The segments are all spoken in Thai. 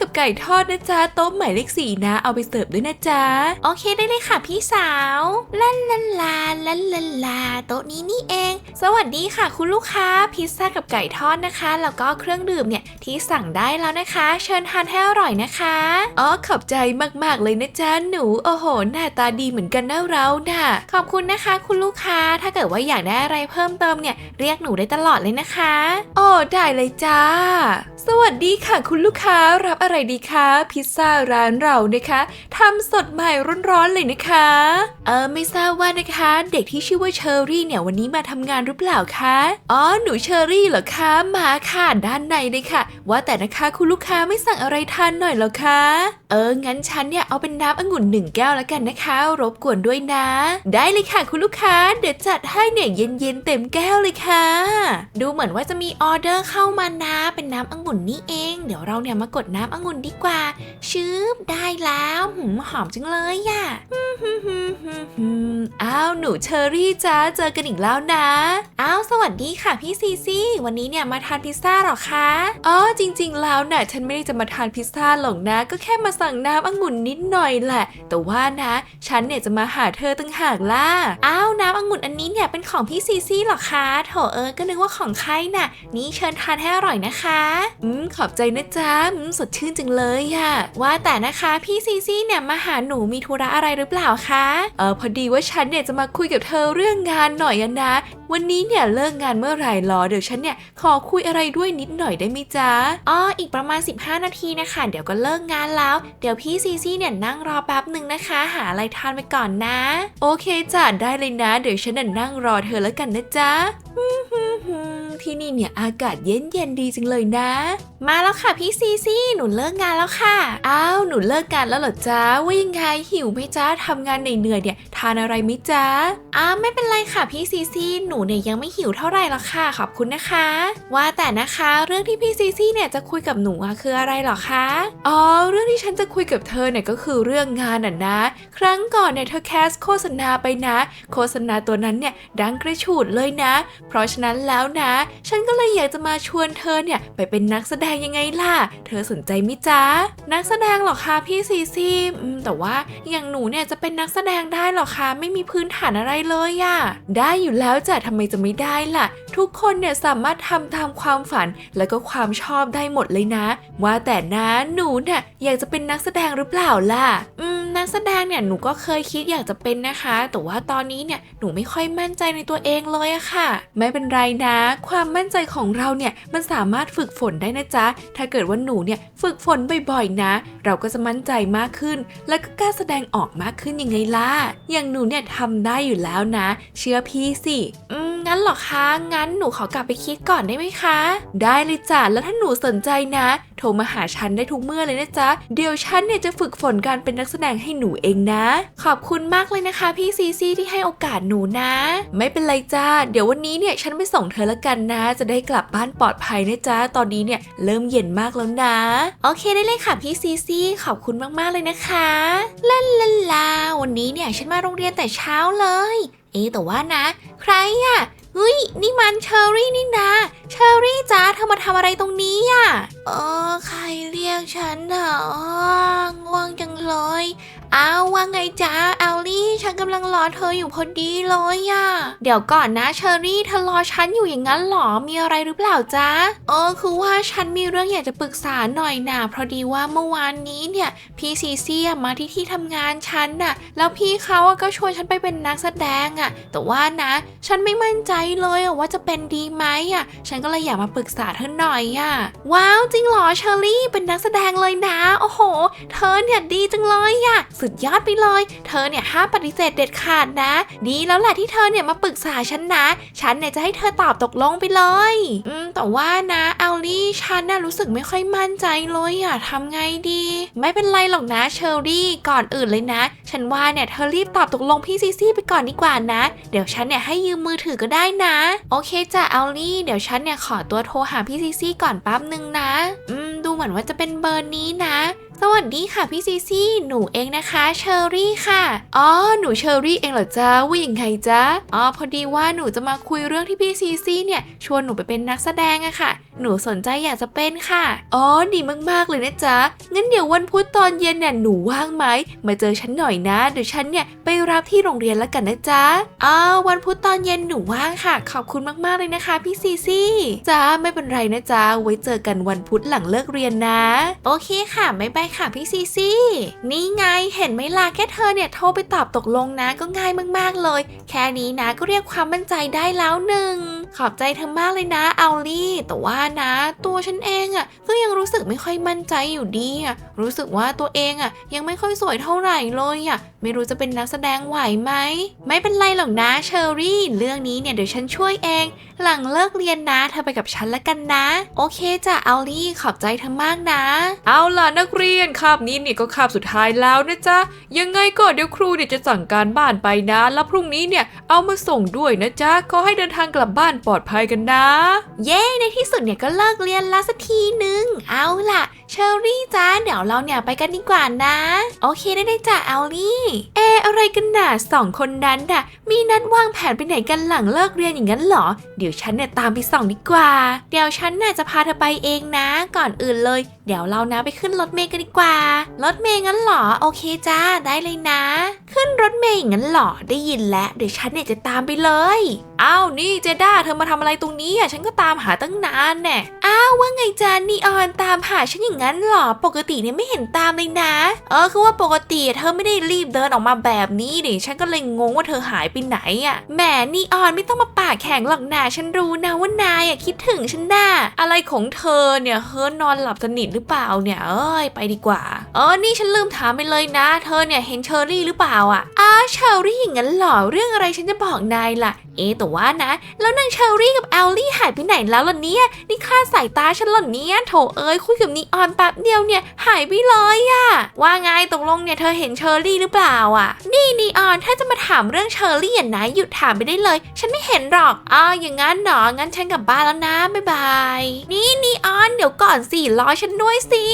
กับไก่ทอดนะจ๊ะโต๊ะหมายเลขสี่นะ เอาไปเสิร์ฟด้วยนะจ๊ะ โอเคได้เลยค่ะพี่สาวลาลาลาลาลาลาโต๊ะนี้นี่เอง สวัสดีค่ะ คุณลูกค้าพิซซ่ากับไก่ทอดนะคะ แล้วก็เครื่องดื่มเนี่ยที่สั่งได้แล้วนะคะ เชิญทานให้อร่อยนะคะอ๋อขอบใจมากๆเลยนะจ๊ะหนูโอ้โหหน้าตาดีเหมือนกันนะเราน่ะขอบคุณนะคะ คุณลูกค้าถ้าเกิดว่าอยากได้อะไรเพิ่มเติมเนี่ยเรียกหนูได้ตลอดเลยนะคะ โอ้ได้เลยจ้า สวัสดีค่ะ คุณลูกค้ารับอะไรดีคะพิซซ่าร้านเรานะคะทำสดใหม่ร้อนๆเลยนะคะ เออไม่ทราบว่านะคะ เด็กที่ชื่อว่าเชอรี่เนี่ยวันนี้มาทำงานหรือเปล่าคะอ๋อหนูเชอรี่เหรอคะมาค่ะด้านในเลยค่ะ ว่าแต่นะคะคุณลูกค้าไม่สั่งอะไรทานหน่อยเหรอคะเออ งั้นฉันเนี่ยเอาเป็นน้ำองุ่นหนึ่งแก้วแล้วกันนะคะ รบกวนด้วยนะ ได้เลยค่ะคุณลูกค้า เดี๋ยวจัดให้เนี่ยเย็นๆเต็มแก้วเลยค่ะ ดูเหมือนว่าจะมีออเดอร์เข้ามานะ เป็นน้ำองุ่นนี่เอง เดี๋ยวเราเนี่ยมากดน้ำองุ่นดีกว่า ชืบได้แล้วหืมหอมจังเลยอะอืมอ้าวหนูเชอรี่จ้าเจอกันอีกแล้วนะอ้าวสวัสดีค่ะพี่ซีซี่วันนี้เนี่ยมาทานพิซซ่าหรอคะอ๋อจริง ๆ แล้วน่ะฉันไม่ได้จะมาทานพิซซ่าหรอกนะ ก็แค่มาสั่งน้ำองุ่นนิดหน่อยแหละ แต่ว่านะ ฉันเนี่ยจะมาหาเธอตั้งหากล่ะ อ้าวน้ำองุ่นอันนี้เนี่ยเป็นของพี่ซีซี่หรอคะโถเออก็นึกว่าของใครน่ะ นี่เชิญทานให้อร่อยนะคะ อืมขอบใจนะจ๊ะอืมสดชื่นจังเลยอะว่าแต่นะคะพี่ซีซี่เนี่ยมาหาหนูมีธุระอะไรหรือเปล่าคะ เออพอดีว่าฉันเนี่ยจะมาคุยกับเธอเรื่องงานหน่อยอะนะ วันนี้เนี่ยเลิกงานเมื่อไหร่หรอ เดี๋ยวฉันเนี่ยขอคุยอะไรด้วยนิดหน่อยได้ไหมจ๊ะ อ๋อ อีกประมาณ 15 นาทีนะคะ เดี๋ยวก็เลิกงานแล้ว เดี๋ยวพี่ซีซี่เนี่ยนั่งรอแป๊บหนึ่งนะคะ หาอะไรทานไปก่อนนะ โอเคจ้ะ ได้เลยนะ เดี๋ยวฉันน่ะนั่งรอเธอแล้วกันนะจ๊ะฮึ่มฮึ่มฮึ่มที่นี่เนี่ยอากาศเย็นเย็นๆดีจังเลยนะ มาแล้วค่ะพี่ซีซี่หนูเลิกงานแล้วค่ะ อ้าวหนูเลิกงานแล้วเหรอจ๊ะว่ายังไงหิวไหมจ๊ะทำงานเหนื่อยๆเนี่ยทานอะไรไหมจ๊ะอ้าไม่เป็นไรค่ะพี่ซีซี่หนูเนี่ยยังไม่หิวเท่าไหร่หรอกค่ะขอบคุณนะคะ ว่าแต่นะคะเรื่องที่พี่ซีซี่เนี่ยจะคุยกับหนูอะคืออะไรหรอคะอ๋อเรื่องที่ฉันจะคุยกับเธอเนี่ยก็คือเรื่องงานอะนะ ครั้งก่อนเนี่ยเธอแคสโฆษณาไปนะ โฆษณาตัวนั้นเนี่ยดังกระฉูดเลยนะ เพราะฉะนั้นแล้วนะ ฉันก็เลยอยากจะมาชวนเธอเนี่ยไปเป็นนักแสดงยังไงล่ะ เธอสนใจมิจ๊ะ นักแสดงหรอคะพี่ซีซีแต่ว่าอย่างหนูเนี่ยจะเป็นนักแสดงได้หรอคะ ไม่มีพื้นฐานอะไรเลยอะได้อยู่แล้วจ้ะทำไมจะไม่ได้ล่ะ ทุกคนเนี่ยสามารถทำตามความฝันแล้วก็ความชอบได้หมดเลยนะ ว่าแต่นะหนูเนี่ยอยากจะเป็นนักแสดงหรือเปล่าล่ะ อืมนักแสดงเนี่ยหนูก็เคยคิดอยากจะเป็นนะคะ แต่ว่าตอนนี้เนี่ยหนูไม่ค่อยมั่นใจในตัวเองเลยอะค่ะ ไม่เป็นไรนะ ความมั่นใจของเราเนี่ยมันสามารถฝึกฝนได้นะจ๊ะ ถ้าเกิดว่าหนูเนี่ยฝึกฝนบ่อยๆนะ เราก็จะมั่นใจมากขึ้น แล้วก็กล้าแสดงออกมากขึ้นยังไงล่ะ อย่างหนูเนี่ยทำได้อยู่แล้วนะ เชื่อพี่สิ อืม งั้นหรอคะ งั้นหนูขอกลับไปคิดก่อนได้ไหมคะ ได้เลยจ้ะ แล้วถ้าหนูสนใจนะ โทรมาหาฉันได้ทุกเมื่อเลยนะจ๊ะ เดี๋ยวฉันเนี่ยจะฝึกฝนการเป็นนักแสดงให้หนูเองนะ ขอบคุณมากเลยนะคะ พี่ซีซีที่ให้โอกาสหนูนะ ไม่เป็นไรจ้า เดี๋ยววันนี้เนี่ยฉันไปส่งเธอละกันนะ จะได้กลับบ้านปลอดภัยนะจ๊ะ ตอนนี้เนี่ยเริ่มเย็นมากแล้วนะ โอเคได้เลยค่ะพี่ซีซีขอบคุณมากๆเลยนะคะลาลาลาวันนี้เนี่ยฉันมาโรงเรียนแต่เช้าเลย เอ๊แต่ว่านะ ใครอะ เฮ้ย นี่มันเชอรี่นี่นาเชอรี่จ้าเธอมาทำอะไรตรงนี้อะเออใครเรียกฉันอะอ้อง่วงจังเลย อ้าว่าไงจ้าแอลลี่ฉันกำลังรอเธออยู่พอดีเลยอะเดี๋ยวก่อนนะเชอรี่เธอรอฉันอยู่อย่างนั้นเหรอมีอะไรหรือเปล่าจ้าเออคือว่าฉันมีเรื่องอยากจะปรึกษาหน่อยนะเพราะดีว่าเมื่อวานนี้เนี่ยพี่ซีเซียมาที่ที่ทำงานฉันน่ะ แล้วพี่เขาก็ชวนฉันไปเป็นนักแสดงอะแต่ว่านะ ฉันไม่มั่นใจเลยว่าจะเป็นดีไหมอะฉันก็เลยอยากมาปรึกษาเธอหน่อยอะว้าวจริงเหรอเชอรี่เป็นนักแสดงเลยนะ โอ้โห เธอเนี่ยดีจังเลยอะสุดยอดไปเลย เธอเนี่ยห้ามปฏิเสธเด็ดขาดนะ ดีแล้วแหละที่เธอเนี่ยมาปรึกษาฉันนะ ฉันเนี่ยจะให้เธอตอบตกลงไปเลย อืมแต่ว่านะเอลลี่ฉันน่ะรู้สึกไม่ค่อยมั่นใจเลยอะทำไงดี ไม่เป็นไรหรอกนะเชอรี่ก่อนอื่นเลยนะ ฉันว่าเนี่ยเธอรีบตอบตกลงพี่ซีซี่ไปก่อนดีกว่านะ เดี๋ยวฉันเนี่ยให้ยืมมือถือก็ได้นะ โอเคจ้ะเอลลี่เดี๋ยวฉันเนี่ยขอตัวโทรหาพี่ซีซี่ก่อนแป๊บหนึ่งนะ อืมดูเหมือนว่าจะเป็นเบอร์นี้นะ วัสดีค่ะพี่ซีซี่หนูเองนะคะเชอรี่ค่ะ อ๋อหนูเชอรี่เองเหรอจ๊ะวิ่งไงจ๊ะอ๋อพอดีว่าหนูจะมาคุยเรื่องที่พี่ซีซี่เนี่ยชวนหนูไปเป็นนักแสดงอะค่ะหนูสนใจอยากจะเป็นค่ะ อ๋อ ดีมากๆเลยนะจ๊ะ งั้นเดี๋ยววันพุธตอนเย็นเนี่ยหนูว่างไหม มาเจอฉันหน่อยนะ เดี๋ยวฉันเนี่ยไปรับที่โรงเรียนแล้วกันนะจ๊ะอ้าววันพุธตอนเย็นหนูว่างค่ะ ขอบคุณมากๆเลยนะคะพี่ซีซี่จ้าไม่เป็นไรนะจ๊ะ ไว้เจอกันวันพุธหลังเลิกเรียนนะ โอเคค่ะบ๊ายบายค่ะพี่ซีซี่นี่ไงเห็นไหมล่ะแค่เธอเนี่ยโทรไปตอบตกลงนะก็ง่ายมากๆเลย แค่นี้นะก็เรียกความมั่นใจได้แล้วหนึ่ง ขอบใจเธอมากเลยนะเอาลี่ แต่ว่านะ ตัวฉันเองอะ่ะก็ยังรู้สึกไม่ค่อยมั่นใจอยู่ดีอะ่ะรู้สึกว่าตัวเองอะ่ะยังไม่ค่อยสวยเท่าไหร่เลยอะ่ะไม่รู้จะเป็นนักแสดงไหวไหมไม่เป็นไรหรอกนะเชอรี่เรื่องนี้เนี่ยเดี๋ยวฉันช่วยเอง หลังเลิกเรียนนะเธอไปกับฉันละกันนะ โอเคจ้ะเอาลี่ขอบใจเธอมากนะ เอาล่ะนักเรียนคาบนี้เนี่ยก็คาบสุดท้ายแล้วนะจ๊ะยังไงก็เดี๋ยวครูเนี่ยจะสั่งการบ้านไปนะ แล้วพรุ่งนี้เนี่ยเอามาส่งด้วยนะจ๊ะขอให้เดินทางกลับบ้านปลอดภัยกันนะ เย้ในที่สุดเนี่ยก็เลิกเรียนแล้วสักทีนึง เอาล่ะ เชอรี่จ้าเดี๋ยวเราเนี่ยไปกันดีกว่านะ โอเคได้ได้จ้ะเอาลี่เออะไรกันน่ะสองคนนั้นน่ะ มีนัดวางแผนไปไหนกันหลังเลิกเรียนอย่างนั้นเหรอ เดี๋ยวฉันเนี่ยตามไปส่องดีกว่า เดี๋ยวฉันน่ะจะพาเธอไปเองนะ ก่อนอื่นเลย เดี๋ยวเรานะไปขึ้นรถเมล์กันดีกว่า รถเมล์งั้นเหรอ โอเคจ้า ได้เลยนะ ขึ้นรถเมล์อย่างนั้นเหรอ ได้ยินแล้ว เดี๋ยวฉันเนี่ยจะตามไปเลย อ้าว นี่เจด้า เธอมาทำอะไรตรงนี้อะ ฉันก็ตามหาตั้งนานแน่ อ้าวว่าไงจ้านีออนตามหาฉันอย่างนั้นเหรอ ปกติเนี่ยไม่เห็นตามเลยนะ เออ คือว่าปกติเธอไม่ได้รีบเดินออกมาแบบนี้ดิ ฉันก็เลยงงว่าเธอหายไปไหนอะ แหมนีออนไม่ต้องมาปากแข็งหรอกนาฉันรู้นะว่านายอะคิดถึงฉันน่ะอะไรของเธอเนี่ยเฮิร์นอนหลับสนิทหรือเปล่าเนี่ย เอ้ยไปดีกว่า เออนี่ฉันลืมถามไปเลยนะ เธอเนี่ยเห็นเชอรี่หรือเปล่าอะอ้าเชอรี่อย่างนั้นหรอเรื่องอะไรฉันจะบอกนายล่ะ เอ๊แต่ว่านะ แล้วนางเชอรี่กับแอลลี่หายไปไหนแล้วล่ะเนี่ยนี่คลาสายตาฉันเหรอเนี่ยโถเอ้ยคุยกับนีออนแป๊บเดียวเนี่ยหายไปเลยอะว่าไงตกลงเนี่ยเธอเห็นเชอรี่หรือเปล่าอะนี่นีออนถ้าจะมาถามเรื่องเชอรี่อะนะหยุดถามไปได้เลย ฉันไม่เห็นหรอกอ้าวอย่างงั้นเหรองั้นฉันกลับบ้านแล้วนะบ๊ายบายนี่นีออนเดี๋ยวก่อนสิรอฉันด้วย้วยสิ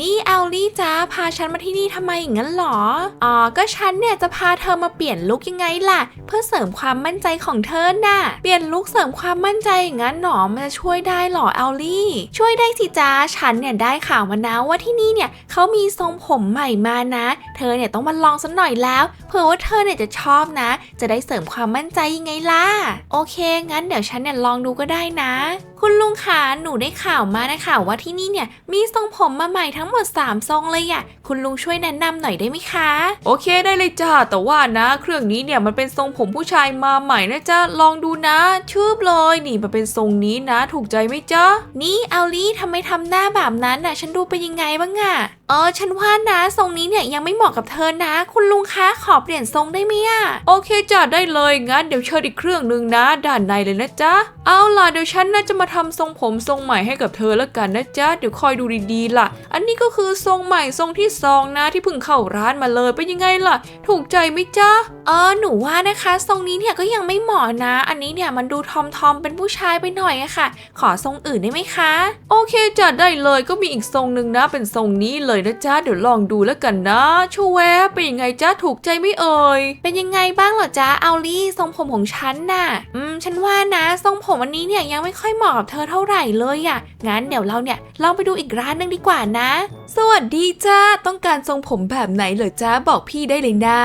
นี่แอลลี่จ้าพาฉันมาที่นี่ทำไมอย่างนั้นหรอ อ๋อ ก็ฉันเนี่ยจะพาเธอมาเปลี่ยนลุคยังไงล่ะ เพื่อเสริมความมั่นใจของเธอน่ะ เปลี่ยนลุคเสริมความมั่นใจอย่างนั้นหรอ มันจะช่วยได้หรอแอลลี่ ช่วยได้สิจ้าฉันเนี่ยได้ข่าวมานะว่าที่นี่เนี่ยเขามีทรงผมใหม่มานะ เธอเนี่ยต้องมาลองสักหน่อยแล้ว เผื่อว่าเธอเนี่ยจะชอบนะ จะได้เสริมความมั่นใจยังไงล่ะ โอเค งั้นเดี๋ยวฉันเนี่ยลองดูก็ได้นะคุณลุงคะหนูได้ข่าวมานะคะว่าที่นี่เนี่ยมีทรงผมมาใหม่ทั้งหมด 3 ทรงเลยอะคุณลุงช่วยแนะนำหน่อยได้ไหมคะ โอเคได้เลยจ้าแต่ว่านะ เครื่องนี้เนี่ยมันเป็นทรงผมผู้ชายมาใหม่นะจ๊ะลองดูนะชืบเลยนี่มันเป็นทรงนี้นะ ถูกใจไหมจ๊ะนี่เอาลี่ทำไมทำหน้าแบบนั้นน่ะ ฉันดูเป็นยังไงบ้างอะ เออฉันว่านะทรงนี้เนี่ยยังไม่เหมาะกับเธอนะ คุณลุงคะขอเปลี่ยนทรงได้ไหมอะโอเคจ้ะได้เลยงั้นเดี๋ยวเชิญอีกเครื่องหนึ่งนะ ด้านในเลยนะจ๊ะเอาล่ะเดี๋ยวฉันน่าจะมาทำทรงผมทรงใหม่ให้กับเธอแล้วกันนะจ๊ะเดี๋ยวคอยดูดีๆล่ะ อันนี้ก็คือทรงใหม่ทรงที่สองนะที่เพิ่งเข้าร้านมาเลยเป็นยังไงล่ะ ถูกใจไหมจ๊ะเออหนูว่านะคะทรงนี้เนี่ยก็ยังไม่เหมาะนะ อันนี้เนี่ยมันดูทอมทอมเป็นผู้ชายไปหน่อยอะค่ะ ขอทรงอื่นได้ไหมคะ โอเคจ้ะได้เลยก็มีอีกทรงหนึ่งนะเป็นทรงนี้เลยนะจ๊ะเดี๋ยวลองดูแล้วกันนะชูแวบเป็นยังไงจ๊ะถูกใจไม่เอ่ยเป็นยังไงบ้างเหรอจ๊ะเอาลี่ทรงผมของฉันน่ะ อืมฉันว่านะทรงผมอันนี้เนี่ยยังไม่ค่อยเหมาะกับเธอเท่าไหร่เลยอะ่ะงั้นเดี๋ยวเราเนี่ยลองไปดูอีกร้านหนึงดีกว่านะ สวัสดีจ้าต้องการทรงผมแบบไหนเหรอจ้าบอกพี่ได้เลยนะ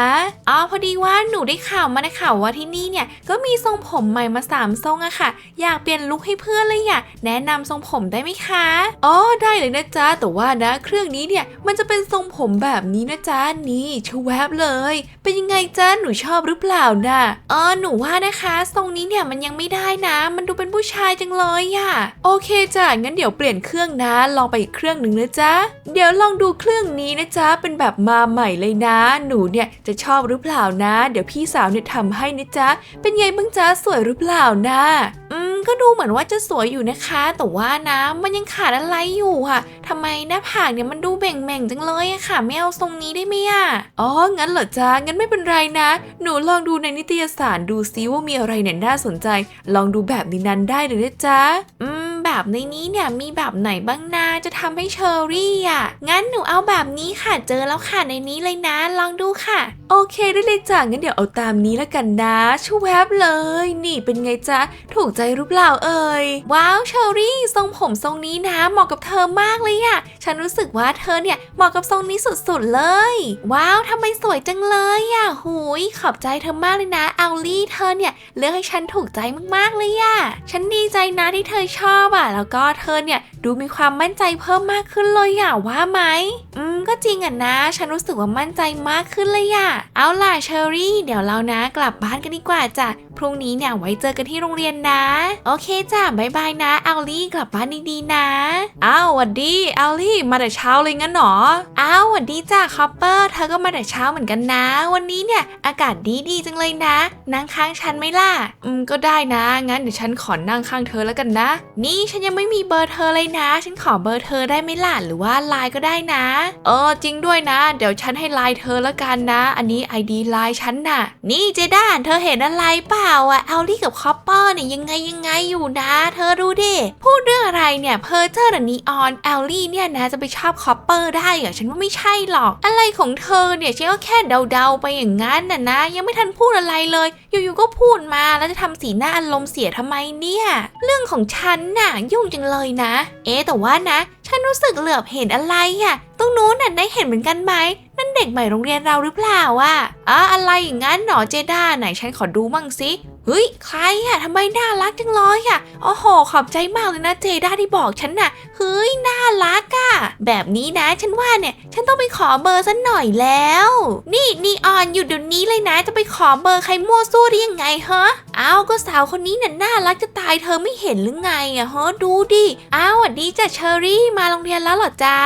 อ๋อพอดีว่าหนูได้ข่าวมานะข่าวว่าที่นี่เนี่ยก็มีทรงผมใหม่มาสามทรงอะค่ะ อยากเปลี่ยนลุคให้เพื่อนเลยอะแนะนำทรงผมได้ไหมคะอ๋อได้เลยนะจ๊ะแต่ว่านะ เครื่องนี้เนี่ยมันจะเป็นทรงผมแบบนี้นะจ๊ะนี่ชวแวบเลย เป็นยังไงจ๊ะหนูชอบหรือเปล่านะเออหนูว่านะคะ ทรงนี้เนี่ยมันยังไม่ได้นะ มันดูเป็นผู้ชายจังเลยอะโอเคจ้ะงั้นเดี๋ยวเปลี่ยนเครื่องนะ ลองไปอีกเครื่องหนึ่งนะจ๊ะเดี๋ยวลองดูเครื่องนี้นะจ๊ะเป็นแบบมาใหม่เลยนะ หนูเนี่ยจะชอบหรือเปล่านะ เดี๋ยวพี่สาวเนี่ยทำให้นะจ๊ะเป็นไงบ้างจ๊ะสวยหรือเปล่านะ อืมก็ดูเหมือนว่าจะสวยอยู่นะคะ แต่ว่านะมันยังขาดอะไรอยู่ค่ะทำไมหน้าผากเนี่ยมันดูแบ่งๆจังเลยอะค่ะไม่เอาทรงนี้ได้ไหมอะอ๋องั้นเหรอจ๊ะงั้นไม่เป็นไรนะ หนูลองดูในนิตยสารดูซิว่ามีอะไรเนี่ยน่าสนใจ ลองดูแบบนี้นั้นได้เลยนะจ๊ะอืม แบแบบในนี้เนี่ยมีแบบไหนบ้างนาจะทำให้เชอรี่อะ งั้นหนูเอาแบบนี้ค่ะเจอแล้วค่ะในนี้เลยนะ ลองดูค่ะ โอเคได้เลยจ้ะงั้นเดี๋ยวเอาตามนี้แล้วกันนะชูแวบเลย นี่เป็นไงจ๊ะถูกใจหรือเปล่าเอ่ยว้าวเชอรี่ทรงผมทรงนี้นะเหมาะกับเธอมากเลยอะฉันรู้สึกว่าเธอเนี่ยเหมาะกับทรงนี้สุดๆเลย ว้าวทำไมสวยจังเลยอะหูยขอบใจเธอมากเลยนะ เอาลลี่เธอเนี่ยเลือกให้ฉันถูกใจมากๆเลยอะฉันดีใจนะที่เธอชอบอะแล้วก็เธอเนี่ยดูมีความมั่นใจเพิ่มมากขึ้นเลยอะว่าไหม อืม ก็จริงอะนะ ฉันรู้สึกว่ามั่นใจมากขึ้นเลยอะเอาล่ะเชอรี่ เดี๋ยวเรานะกลับบ้านกันดีกว่าจ้ะ พรุ่งนี้เนี่ยไว้เจอกันที่โรงเรียนนะ โอเคจ้ะบายบายนะอัลลี่กลับบ้านดีๆนะอ้าวหวัดดีอัลลี่มาแต่เช้าเลยงั้นหรออ้าวสวัสดีจ้ะคอปเปอร์เธอก็มาแต่เช้าเหมือนกันนะ วันนี้เนี่ยอากาศดีๆจังเลยนะ นั่งข้างฉันไหมล่ะ อืมก็ได้นะ งั้นเดี๋ยวฉันขอนั่งข้างเธอแล้วกันนะ นี่ฉันยังไม่มีเบอร์เธอเลยนะ ฉันขอเบอร์เธอได้ไหมล่ะหรือว่าไลน์ก็ได้นะ เออจริงด้วยนะ เดี๋ยวฉันให้ไลน์เธอแล้วกันนะ อันนี้ไอดีไลน์ฉันน่ะ นี่เจด้านเธอเห็นอะไรเปล่าอะเอลลี่กับคอปเปอร์เนี่ยยังไงยังไงอยู่นะ เธอดูดิพูดเรื่องอะไรเนี่ยเพอร์เจอร์นีออนเอลลี่เนี่ยนะจะไปชอบคอปเปอร์ได้เหรอฉันว่าไม่ใช่หรอก อะไรของเธอเนี่ยฉันก็แค่เดาๆไปอย่างนั้นน่ะนะ ยังไม่ทันพูดอะไรเลย อยู่ๆก็พูดมาแล้วจะทำสีหน้าอารมณ์เสียทำไมเนี่ย เรื่องของฉันน่ะยุ่งจังเลยนะ เอ๊แต่ว่านะ ฉันรู้สึกเหลือบเห็นอะไรอะตรงนู้นน่ะได้เห็นเหมือนกันไหมนั่นเด็กใหม่โรงเรียนเราหรือเปล่าอะอ๋ออะไรอย่างงั้นหนอเจด้าไหนฉันขอดูมั่งสิ เฮ้ย ใครอะทำไมน่ารักจังเลยอะโอ้โห ขอบใจมากเลยนะเจด้าที่บอกฉันน่ะ เฮ้ย น่ารักอะแบบนี้นะ ฉันว่าเนี่ย ฉันต้องไปขอเบอร์สันหน่อยแล้ว นี่นีออนอยู่เดี๋ยวนี้เลยนะ จะไปขอเบอร์ใครมั่วซั่วได้ยังไงฮะอ้าวก็สาวคนนี้เนี่ยน่ารักจะตายเธอไม่เห็นหรือไงอะฮะ ดูดิอ้าวัสดีจ้ะเชอรี่ มาโรงเรียนแล้วเหรอจ๊ะ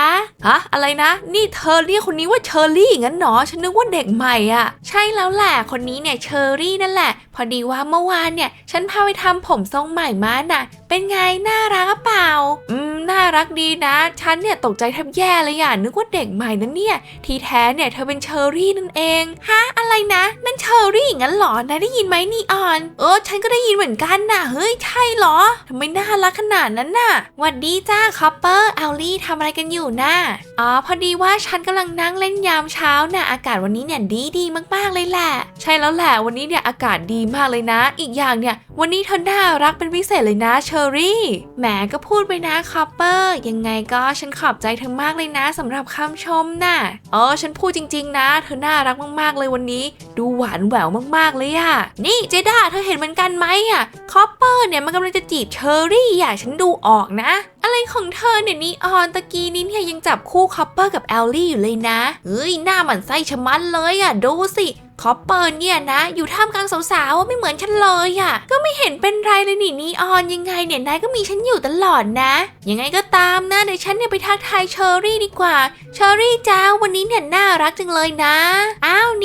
ฮะ อะไรนะ นี่เธอเรียกคนนี้ว่าเชอรี่งั้นหนอ ฉันนึกว่าเด็กใหม่อะใช่แล้วแหละ คนนี้เนี่ยเชอรี่นั่นแหละ พอดีว่าเมื่อวานเนี่ย ฉันพาไปทำผมทรงใหม่มาน่ะเป็นไงน่ารักเปล่า อืมน่ารักดีนะ ฉันเนี่ยตกใจแทบแย่เลยอะนึกว่าเด็กใหม่นะเนี่ย ทีแท้เนี่ยเธอเป็นเชอรี่นั่นเอง ฮะอะไรนะนั่นเชอรี่งั้นเหรอนายได้ยินไหมนีออน เออ ฉันก็ได้ยินเหมือนกันน่ะ เฮ้ยใช่เหรอทำไมน่ารักขนาดนั้นน่ะหวัดดีจ้าคอปเปอร์เอลลี่ทำอะไรกันอยู่น่ะอ๋อพอดีว่าฉันกำลังนั่งเล่นยามเช้าน่ะอากาศวันนี้เนี่ยดีดีมากๆเลยแหละ ใช่แล้วแหละวันนี้เนี่ยอากาศดีมากเลยนะ อีกอย่างเนี่ย วันนี้เธอน่ารักเป็นพิเศษเลยนะเชอรี่ แหมก็พูดไปนะคอปเปอร์ ยังไงก็ฉันขอบใจเธอมากเลยนะสำหรับคำชมน่ะอ๋อฉันพูดจริง ๆ นะ เธอน่ารักมากๆเลยวันนี้ ดูหวานแหววมากๆเลยอะนี่เจด้าเธอเห็นเหมือนกันไหมอะคอปเปอร์เนี่ยมันกำลังจะจีบเชอรี่อะฉันดูออกนะ อะไรของเธอเนี่ยนีออนตะกี้นี้เนี่ยยังจับคู่คอปเปอร์กับแอลลี่อยู่เลยนะเฮ้ยหน้าหมันไส้ชะมัดเลยอะดูสิคอปเปอร์เนี่ยนะ อยู่ท่ามกลางสาวๆไม่เหมือนฉันเลยอะ ก็ไม่เห็นเป็นไรเลยนี่นีออนยังไงเนี่ยนายก็มีฉันอยู่ตลอดนะยังไงก็ตามนะเดี๋ยวฉันเนี่ยไปทักทายเชอรี่ดีกว่าเชอรี่จ้าวันนี้เนี่ยน่ารักจังเลยนะอ้าวนี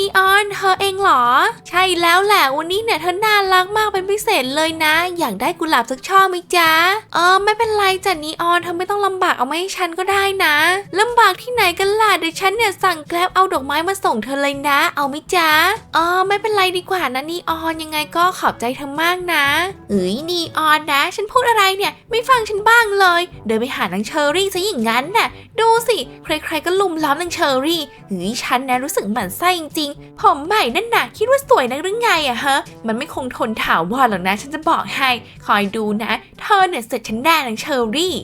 ใช่แล้วแหละวันนี้เนี่ยเธอน่ารักมากเป็นพิเศษเลยนะ อยากได้กุหลาบสักช่อไหมจ๊ะเออไม่เป็นไรจ้ะนีออนเธอไม่ต้องลำบากเอามาให้ฉันก็ได้นะลำบากที่ไหนกันล่ะเดี๋ยวฉันเนี่ยสั่งแกร็บเอาดอกไม้มาส่งเธอเลยนะ เอาไหมจ๊ะเออไม่เป็นไรดีกว่านะนีออนยังไงก็ขอบใจเธอมากนะเอ้ยนีออนนะ ฉันพูดอะไรเนี่ยไม่ฟังฉันบ้างเลย เดินไปหานางเชอรี่ซะอย่างนั้นน่ะดูสิใครๆก็ลุมล้อมนางเชอรี่เฮ้ยฉันนะรู้สึกหมั่นไส้จริงๆผมใหม่นั่นน่ะคิดว่าสวยนักหรือไงอะฮะ มันไม่คงทนถาวรหรอกนะ ฉันจะบอกให้ คอยดูนะ เธอเนี่ยเสร็จฉันแน่นางเชอรี่